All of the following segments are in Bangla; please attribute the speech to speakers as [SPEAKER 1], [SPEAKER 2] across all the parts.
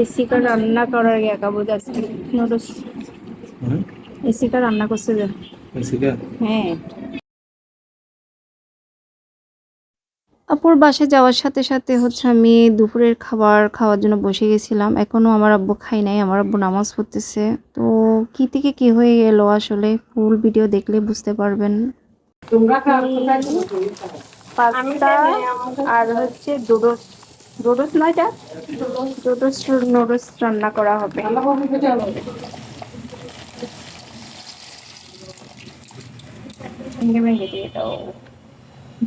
[SPEAKER 1] এসি কা রান্না করার আগে একা বোঝা আজকে নুডলস
[SPEAKER 2] হ্যাঁ
[SPEAKER 1] এসি কা রান্না করছে যে।
[SPEAKER 2] এসিকা
[SPEAKER 1] হ্যাঁ। আপুর বাসায় যাওয়ার সাথে সাথে হচ্ছে আমি দুপুরের খাবার খাওয়ার জন্য বসে গেছিলাম। এখনও আমার আব্বু খাই নাই আমার আব্বু নামাজ পড়তেছে। তো কি থেকে কি হয়ে গেল আসলে? ফুল ভিডিও দেখলে বুঝতে পারবেন। পাস্তা আর হচ্ছে ডোডোস ডোডোস নয় এটা? ডোডোস নুডলস রান্না করা হবে। ভেঙে দিয়ে দাও।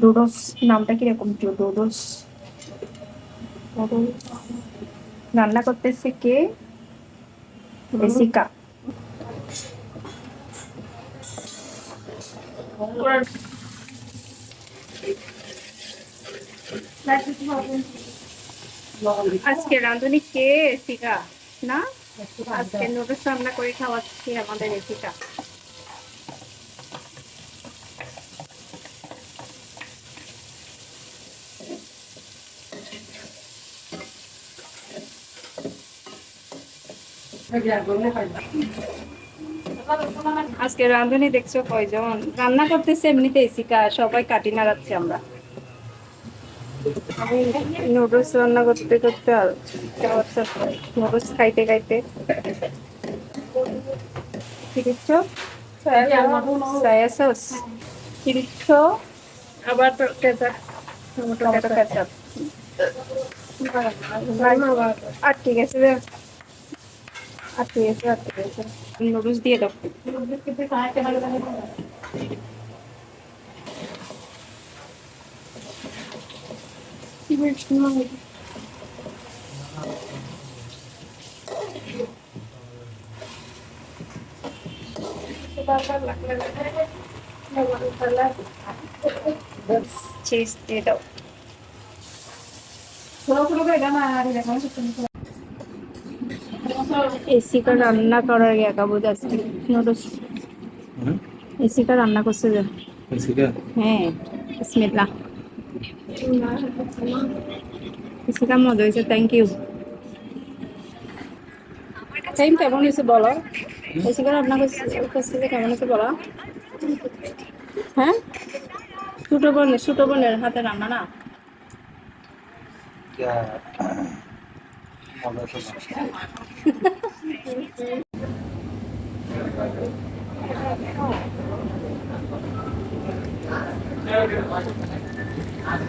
[SPEAKER 1] ডোডোস নামটা কীরকম? ডোডোস রান্না করতেছে কে? বেসিকা আজকে রাঁধুনি কে? এসিকা। না? আজকে নুডলস রান্না করে খাওয়াচ্ছি আমাদের এসিকা। আজকে রাঁধুনি দেখছ কয়জন? রান্না করতেছে এমনিতে এসিকা, সবাই কাটি নাড়াচ্ছি আমরা। আমি নুডলস রান্না করতে করতে আর নুডলস খাইতে খাইতে। দিচ্ছ সয়া সস? দিচ্ছ আবার টমেটো কেচাপ। আর ঠিক আছে আর ঠিক আছে আর ঠিক আছে। নুডলস দিয়ে দাও। চিজ দিয়ে দাও এসি কা রান্না করার একা বোঝা আজকে নুডলস এসি কা রান্না করছে যে।
[SPEAKER 2] এসিকা
[SPEAKER 1] হ্যাঁ বিসমিল্লাহ। এসি কা মজা হয়েছে থ্যাংক ইউ টাইম কেমন হয়েছে বলো কা রান্না করছে কেমন হয়েছে বলো। হ্যাঁ? ছোট বোনের ছোট বোনের হাতে রান্না না?
[SPEAKER 2] মজা তো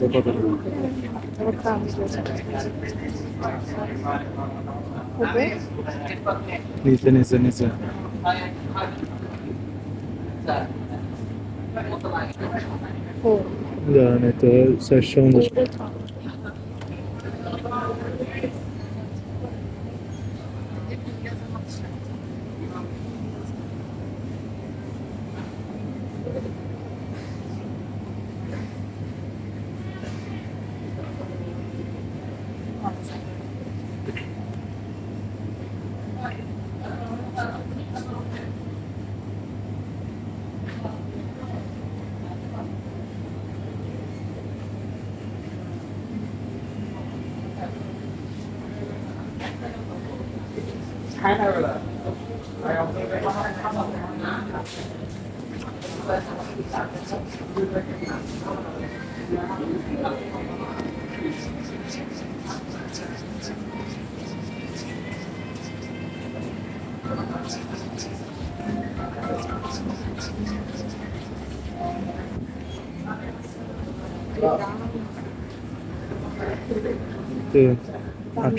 [SPEAKER 2] Depoda. Evet abi. Evet. Neyse neyse neyse. Да, это совершенно... নিচে জানি তো শেষ সমুদ্র 对对对那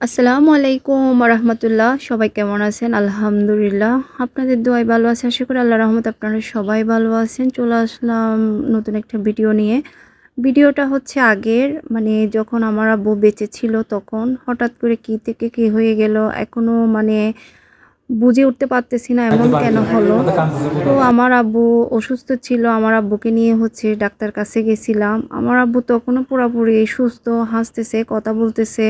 [SPEAKER 3] আসসালামু আলাইকুম রহমতুল্লাহ সবাই কেমন আছেন? আলহামদুলিল্লাহ। আপনাদের দোয়াই ভালো আছে, আশা করি আল্লাহ রহমত আপনারা সবাই ভালো আছেন। চলে আসলাম নতুন একটা ভিডিও নিয়ে। ভিডিওটা হচ্ছে আগের মানে যখন আমার আব্বু বেঁচে ছিল তখন, হঠাৎ করে কি থেকে কি হয়ে গেল, এখনও মানে বুঝে উঠতে পারতেছি না এমন কেন হলো। তো আমার আব্বু অসুস্থ ছিল আমার আব্বুকে নিয়ে হচ্ছে ডাক্তার কাছে গেছিলাম। আমার আব্বু তখনও পুরোপুরি সুস্থ হাসতেছে কথা বলতেছে।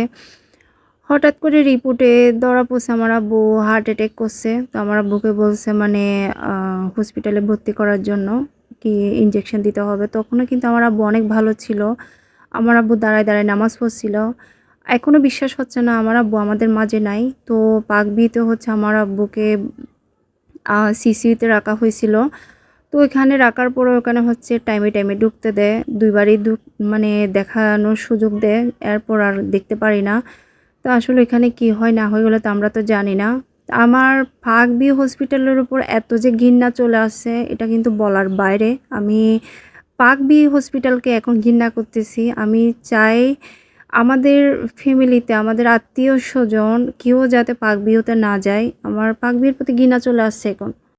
[SPEAKER 3] হঠাৎ করে রিপোর্টে ধরা পড়ছে আমার আব্বু হার্ট অ্যাটাক করছে। তো আমার আব্বুকে বলছে মানে হসপিটালে ভর্তি করার জন্য কি ইঞ্জেকশন দিতে হবে। তখনও কিন্তু আমার আব্বু অনেক ভালো ছিল। আমার আব্বু দাঁড়ায় দাঁড়ায় নামাজ পড়ছিল। এখনও বিশ্বাস হচ্ছে না, আমার আব্বু আমাদের মাঝে নাই। তো পাক বিয়েতে হচ্ছে আমার আব্বুকে সিসিউতে রাখা হয়েছিল। তো ওইখানে রাখার পরে ওখানে হচ্ছে টাইমে টাইমে ঢুকতে দেয়, দুইবারই মানে দেখানোর সুযোগ দেয়, এরপর আর দেখতে পারি না। তো আসলে এখানে কি হয় না হয় তো আমরা তো জানি না। আমার ফাঁক বি হসপিটালের উপর এত যে ঘৃণা চলে আসছে এটা কিন্তু বলার বাইরে। আমি পাক বি হসপিটালকে এখন ঘৃণা করতেছি। আমি চাই আমাদের ফ্যামিলিতে আমাদের আত্মীয় স্বজন কেউ যাতে পাক না যায়, আমার পাক বিয়ের প্রতি ঘৃণা চলে আসছে এখন।